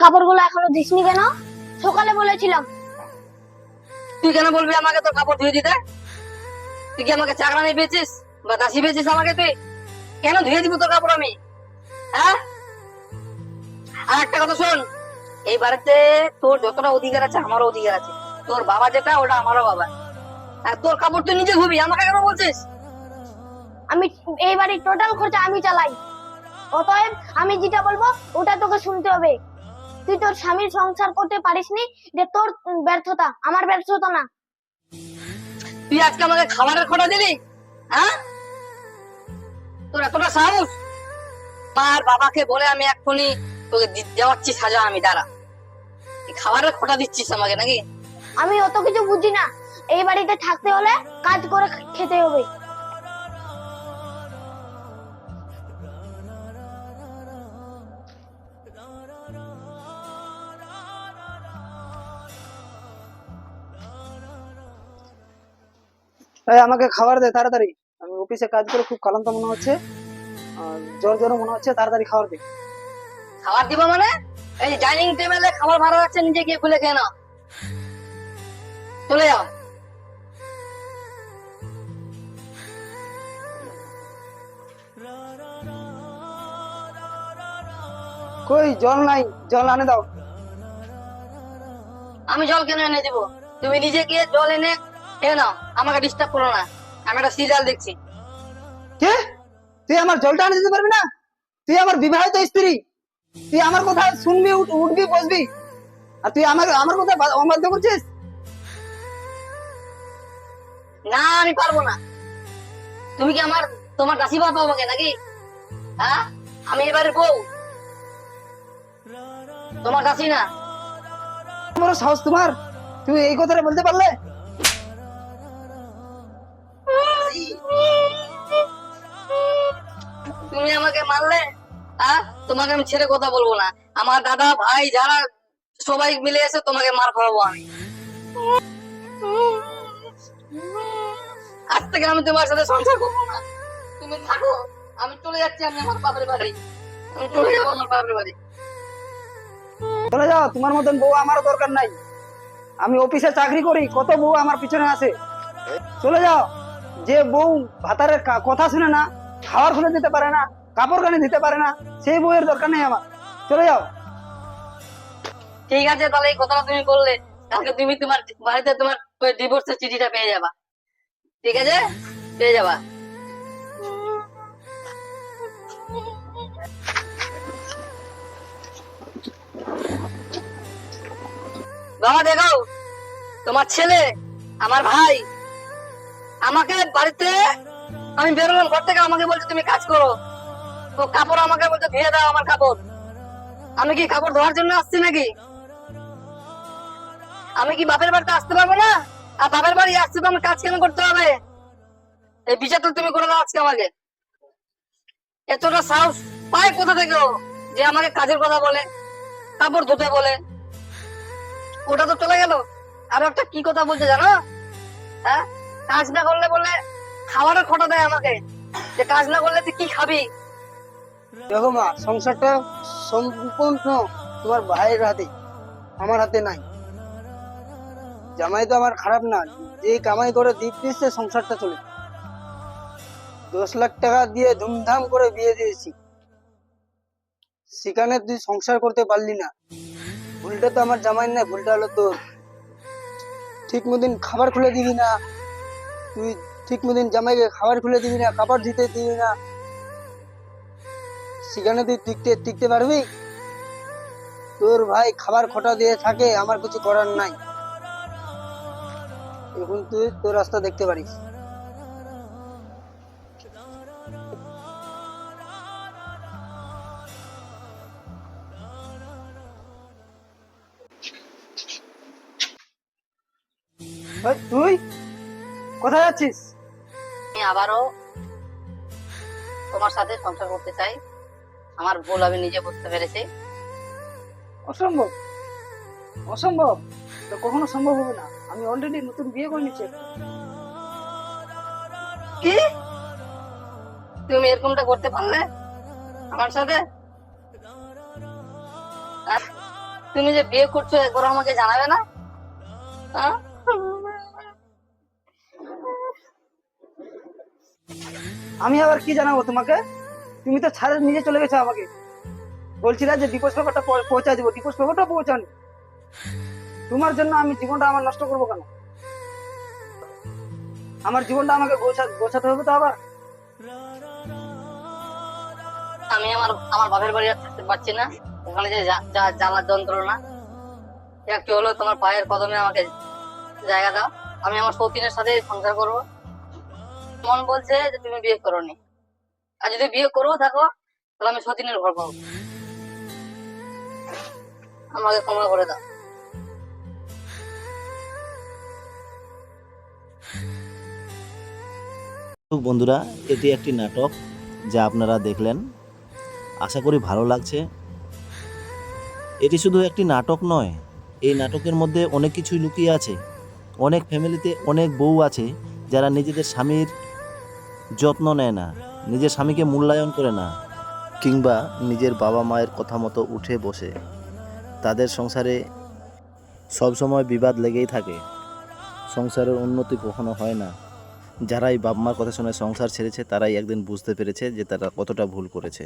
কাপড়গুলো এখনও দিসনি কেন? সকালে বলেছিলাম। তুই কেন বলবি আমাকে তোর কাপড় ধুয়ে দিতে? তুই কি আমাকে চাকরানি পেয়েছিস? বা দাসি পেয়েছিস আমাকে তুই? কেন ধুয়ে দিব তোর কাপড় আমি? হ্যাঁ? আর একটা কথা শোন এই বাড়িতে তোর যতটা অধিকার আছে আমারও অধিকার আছে। তোর বাবা যেটা ওটা আমারও বাবা। আর তোর কাপড় তুই নিজে ধুবি আমাকে কেন বলছিস? আমি এই বাড়ির টোটাল খরচা আমি চালাই। অতএব আমি যেটা বলব ওটা তোকে শুনতে হবে। তুই তোর স্বামীর সংসার করতে পারিসনি যে তোর ব্যর্থতা আমার ব্যর্থতা না। তুই আজকে আমাকে খাবারের খোটা দিলি? হ্যাঁ? তোর এতটা সাহস? মার বাবাকে বলে আমি এক্ষুনি তোকে দেওয়াচ্ছি সাজা আমি দাঁড়া। তুই খাবারের খোটা দিচ্ছিস আমাকে নাকি? আমি অত কিছু বুঝি না। এই বাড়িতে থাকতে হলে কাজ করে খেতে হবে। আমাকে খাবার দে তাড়াতাড়ি। আমি অফিসে কাজ করে খুব ক্লান্ত মনে হচ্ছে। আর জ্বর জ্বর মনে হচ্ছে তাড়াতাড়ি খাবার দে। খাবার দিব মানে? এই ডাইনিং টেবিলে খাবার ভাড়া আছে নিজে গিয়ে খুলে খেয়ে নাও। চলে যাও। কই জল নাই জল আনে দাও। আমি জল কেন এনে দিব? তুমি নিজে গিয়ে জল এনে খেয়ে নাও। আমাকে ডিস্টার্ব করো না। আমি একটা সিরিয়াল দেখছি। কে? তুই আমার জলটা আনে দিতে পারবি না? তুই আমার বিবাহিত স্ত্রী। তুই আমার কথা শুনবি উঠ- উঠবি বসবি। আর তুই আমার আমার কথা বা- করছিস? না আমি পারব না। তুমি কি আমার তোমার দাসী বাবা আমাকে নাকি? হ্যাঁ? আমি এবারে বউ। তোমার দাসী না। বড় সাহস তোমার। তুমি এই কথাটা বলতে পারলে? মারলে হ্যাঁ তোমাকে আমি ছেড়ে কথা বলব না। আমার দাদা, ভাই, যারা সবাই মিলে এসে তোমাকে মার আমি। আজ থেকে আমি তোমার সাথে সংসার করব না। তুমি থাকো, আমি চলে যাচ্ছি, আমি আমার বাপের বাড়ি। আমি চলে যাব আমার বাপের বাড়ি। চলে যাও, তোমার মতন বউ আমারও দরকার নাই। আমি অফিসে চাকরি করি, কত বউ আমার পিছনে আছে। চলে যাও, যে বউ ভাতারের কথা শুনে না খাওয়ার খুলে দিতে পারে না কাপড় কানে দিতে পারে না, সেই বইয়ের দরকার নেই আমার। চলে যাও। ঠিক আছে, তাহলে এই কথাটা তুমি বললে কালকে তুমি তোমার বাড়িতে তোমার ডিভোর্সের চিঠিটা পেয়ে যাবা। ঠিক আছে? পেয়ে যাবা। বাবা, দেখাও, তোমার ছেলে, আমার ভাই, আমাকে বাড়িতে আমি বেরোলাম, ঘর থেকে আমাকে বলছে তুমি কাজ করো। তো কাপড় আমাকে বলছে, ধুয়ে দাও আমার কাপড়। আমি কি কাপড় ধোয়ার জন্য আসছি নাকি? আমি কি বাপের বাড়িতে আসতে পারব না? আর বাপের বাড়ি আসতে তো আমার কাজ কেন করতে হবে? এই বিচার তো তুমি করে দাও আজকে আমাকে। এতটা সাহস পায় কোথা থেকে যে আমাকে কাজের কথা বলে, কাপড় ধুতে বলে? ওটা তো চলে গেল। আর একটা কি কথা বলছে জানো? হ্যাঁ? কাজ না করলে বলে খাবারের খোটা দেয় আমাকে। যে কাজ না করলে তুই কি খাবি? দেখো মা, সংসারটা সম্পূর্ণ তোমার ভাইয়ের হাতে, আমার হাতে নাই। জামাই তো আমার খারাপ না, যে কামাই করে সংসারটা চলে। দশ লাখ টাকা দিয়ে ধুমধাম করে বিয়ে দিয়েছি। সেখানে তুই সংসার করতে পারলি না। ভুলটা তো আমার জামাই না ভুলটা হলো তোর। ঠিক মতন খাবার খুলে দিবি না। তুই ঠিক মতন জামাইকে খাবার খুলে দিবি না, কাপড় দিতে দিবি না। সেখানে তুই টিকতে টিকতে পারবি? তোর ভাই খাবার খোটা দিয়ে থাকে, আমার কিছু করার নাই। এখন তুই তোর রাস্তা দেখতে পারিস। তুই? কোথায় যাচ্ছিস? আবারও তোমার সাথে সংসার করতে চাই। আমার ভুল আমি নিজে বুঝতে পেরেছি। অসম্ভব। অসম্ভব। তো কখনো সম্ভব হবে না। আমি অলরেডি নতুন বিয়ে করে নিচ্ছি কি? তুমি এরকমটা করতে পারলে আমার সাথে? তুমি যে বিয়ে করছ একবার আমাকে জানাবে না? আমি আবার কি জানাব তোমাকে? তুমি তো ছাড়ে নিজে চলে গেছো আমাকে। বলছিলা যে ডিপোজ পেপারটা পৌঁছা দেবো ডিপোজ পেপারটা পৌঁছানি। তোমার জন্য আমি জীবনটা আমার নষ্ট করব কেন? আমার জীবনটা আমাকে গোছা- গোছাতে হবে তো আবার। আমি আমার আমার বাপের বাড়ি থাকতে পারছি না। ওখানে যে জ্বালার যন্ত্রণা একটু হলো তোমার পায়ের কদমে আমাকে জায়গা দাও। আমি আমার সতীনের সাথে সংসার করব। মন বলছে যে তুমি বিয়ে করোনি। আর যদি বিয়ে করো থাকো তাহলে আমি সতীনের ঘর পাবো। আমাকে ক্ষমা করে দাও। বন্ধুরা, এটি একটি নাটক যা আপনারা দেখলেন। আশা করি ভালো লাগছে। এটি শুধু একটি নাটক নয়, এই নাটকের মধ্যে অনেক কিছুই লুকিয়ে আছে। অনেক ফ্যামিলিতে অনেক বউ আছে যারা নিজেদের স্বামীর যত্ন নেয় না। নিজের স্বামীকে মূল্যায়ন করে না, কিংবা নিজের বাবা মায়ের কথা মতো উঠে বসে। তাদের সংসারে সবসময় বিবাদ লেগেই থাকে। সংসারের উন্নতি কখনো হয় না। যারাই বাপ মার কথা শুনে সংসার ছেড়েছে, তারাই একদিন বুঝতে পেরেছে যে তারা কতটা ভুল করেছে।